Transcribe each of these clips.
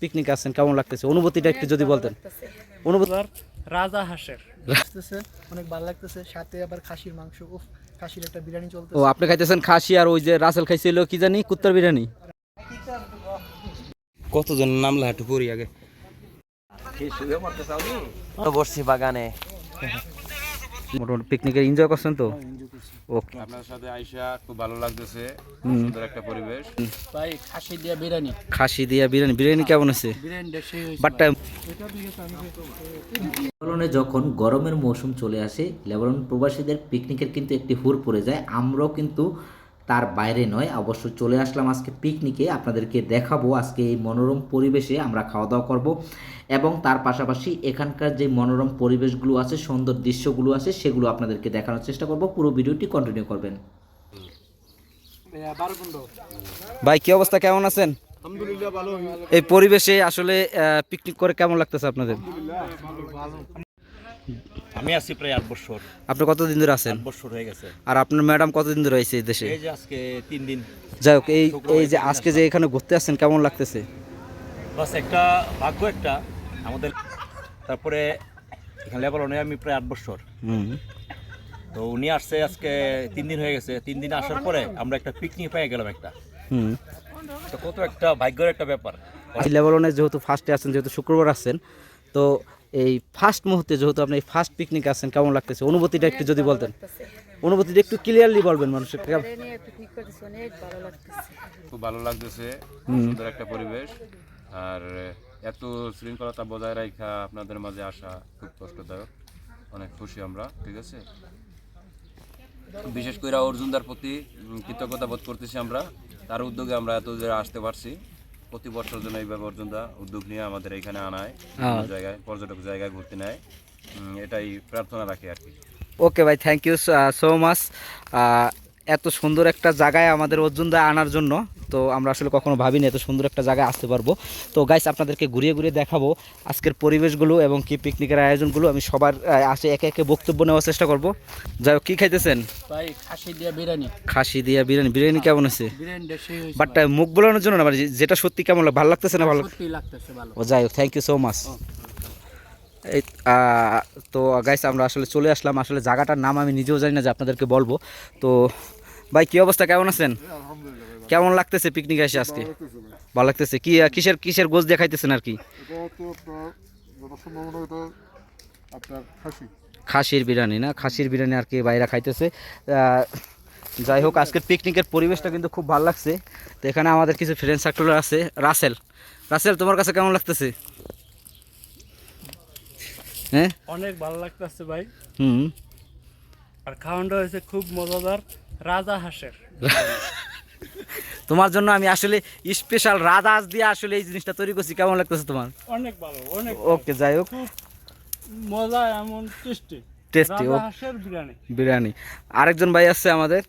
Picnic আসছেন কেমন লাগতেছে? অনুভূতিটা একটু যদি বলতেন। অনুভূতি রাজা হাঁসের। লাগতেছে অনেক ভালো লাগতেছে সাথে আবার খাসির মাংস। উফ খাসির একটা বিরিয়ানি ও আপনি খাইতেছেন খাসি আর ওই যে রাসেল খাইছিল কি জানি কুত্তার বিরিয়ানি। কতজন নাম লাহাটু করি আগে? বসছি বাগানে। মোটামুটি পিকনিকে এনজয় করছেন তো? ওকে আপনার সাথে আইসা খুব ভালো লাগতেছে। সুন্দর একটা পরিবেশ। ভাই খাসি দিয়া বিরিয়ানি। খাসি দিয়া বিরিয়ানি। বিরিয়ানি কেমন আছে? বিরিয়ানিটা সেই হয়েছে বাট লেবাননে যখন গরমের মৌসুম চলে আসে লেবানন প্রবাসীদের পিকনিকের কিন্তু একটি হুর পড়ে যায়। আমরাও কিন্তু তার বাইরে নয় অবশ্য চলে আসলাম আজকে পিকনিকে আপনাদেরকে দেখাবো আজকে এই মনোরম পরিবেশে আমরা খাওয়া দাওয়া করব। এবং তার পাশাপাশি এখানকার যে মনোরম পরিবেশগুলো আছে সুন্দর দৃশ্যগুলো আছে সেগুলো আপনাদেরকে দেখানোর চেষ্টা করব। পুরো ভিডিওটি কন্টিনিউ করবেন। ভাই কি অবস্থা? কেমন আছেন? এই পরিবেশে আসলে পিকনিক করে কেমন লাগতেছে আপনাদের? আমি আছি প্রায় আট বছর। আপনি কতদিন ধরে আছেন? আট বছর হয়ে গেছে। আর আপনার ম্যাডাম কতদিন ধরে আইছে এই দেশে? এই যে আজকে তিন দিন। যাই হোক এই এই যে আজকে যে এখানে ঘুরতে আসছেন কেমন লাগতেছে? বাস একটা ভাগ্য একটা। আমাদের তারপরে এখানে লেবাননে আমি প্রায় আট বছর। হুম। তো উনি আসছে আজকে তিন দিন হয়ে গেছে। তিন দিন আসার পরে আমরা একটা পিকনিক পেয়ে গেলাম একটা। হুম। তো কত একটা ভাগ্যের একটা ব্যাপার। লেবাননে যেহেতু ফার্স্টে আছেন যেহেতু শুক্রবার আসছেন তো এই ফার্স্ট মুহূর্তে যেহেতু আপনি ফার্স্ট পিকনিক আসছেন কেমন লাগতেছে? অনুভূতিটা একটু যদি বলতেন। অনুভূতিটা একটু ক্লিয়ারলি বলবেন মানুষের। খুব ভালো লাগতেছে সুন্দর একটা পরিবেশ। আর এত শৃঙ্খলতা বজায় রাখা আপনাদের মাঝে আসা খুব কষ্টদায়ক। অনেক খুশি আমরা ঠিক আছে? বিশেষ করে অর্জুনদার প্রতি কৃতজ্ঞতা বোধ করতেছি আমরা। তার উদ্যোগে আমরা এত দূরে আসতে পারছি। প্রতি বছর জন্য এইভাবে অর্জুনদা উদ্যোগ নিয়ে আমাদের এখানে আনায় জায়গায় পর্যটক জায়গায় ঘুরতে নেয়। এটাই প্রার্থনা রাখি আর কি। ওকে ভাই থ্যাংক ইউ সো মাচ এত সুন্দর একটা জায়গায় আমাদের অর্জুনদা আনার জন্য। তো আমরা আসলে কখনো ভাবিনি এত সুন্দর একটা জায়গায় আসতে পারব। তো গাইস আপনাদেরকে ঘুরিয়ে ঘুরিয়ে দেখাবো আজকের পরিবেশগুলো এবং কি পিকনিকের আয়োজনগুলো। আমি সবার আসে একে একে বক্তব্য নেওয়ার চেষ্টা করব। যাই হোক কী খাইতেছেন? ভাই খাসি দিয়া বিরিয়ানি। খাসি দিয়া বিরিয়ানি। বিরিয়ানি কেমন আছে সেই বাট মুখ বোলানোর জন্য না মানে যেটা সত্যি কেমন লাগে ভালো লাগতেছে না ভালো? লাগতেছে ভালো। ও যাই হোক থ্যাংক ইউ সো মাচ এই তো গাইস আমরা আসলে চলে আসলাম। আসলে জায়গাটার নাম আমি নিজেও জানি না যে আপনাদেরকে বলব। তো ভাই কি অবস্থা? কেমন আছেন? কেমন লাগতেছে পিকনিক এসে আজকে? ভালো লাগতেছে? কি কিসের কিসের গোছ দিয়ে খাইতেছেন আর কি? খাসির বিরিয়ানি না? খাসির বিরিয়ানি আর কি বাইরা খাইতেছে। যাই হোক আজকের পিকনিকের পরিবেশটা কিন্তু খুব ভালো লাগছে। তো এখানে আমাদের কিছু ফ্রেন্ড সার্কেল আছে। রাসেল। রাসেল তোমার কাছে কেমন লাগতেছে? হ্যাঁ? অনেক ভালো লাগতেছে ভাই। হুম। আর খাওয়ানটা হয়েছে খুব মজাদার। রাজা হাঁসের। তোমার জন্য আমি আসলে স্পেশাল রাধাস দিয়ে আসলে এই জিনিসটা তৈরি করছি। কেমন লাগতেছে তোমার? অনেক ভালো অনেক ওকে যাই হোক। মজা এমন টেস্টি টেস্টি ও রাজা হাঁসের বিরিয়ানি। বিরিয়ানি। আরেকজন ভাই আছে আমাদের।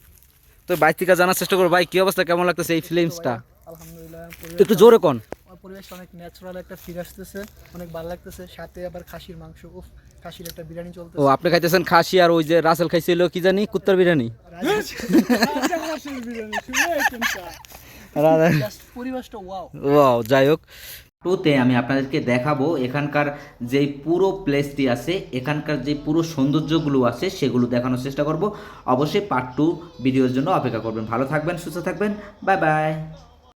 তো ভাই থেকে জানার চেষ্টা করব ভাই কি অবস্থা? কেমন লাগতেছে এই ফিলিংসটা আলহামদুলিল্লাহ একটু জোরে কোন? পরিবেশ অনেক ন্যাচারাল একটা ফিল আসতেছে। অনেক ভালো লাগতেছে। সাথে আবার খাসির মাংস উফ। খাসির একটা বিরিয়ানি ও আপনি খাইতেছেন খাসি আর ওই যে রাসেল খাইছিল কি জানি? কুত্তার বিরিয়ানি। পরিবেশটা ওয়াও যাই হোক। টুতে আমি আপনাদেরকে দেখাবো এখানকার যেই পুরো প্লেসটি আছে এখানকার যে পুরো সৌন্দর্যগুলো আছে সেগুলো দেখানোর চেষ্টা করব। অবশ্যই পার্ট টু ভিডিওর জন্য অপেক্ষা করবেন। ভালো থাকবেন সুস্থ থাকবেন। Bye bye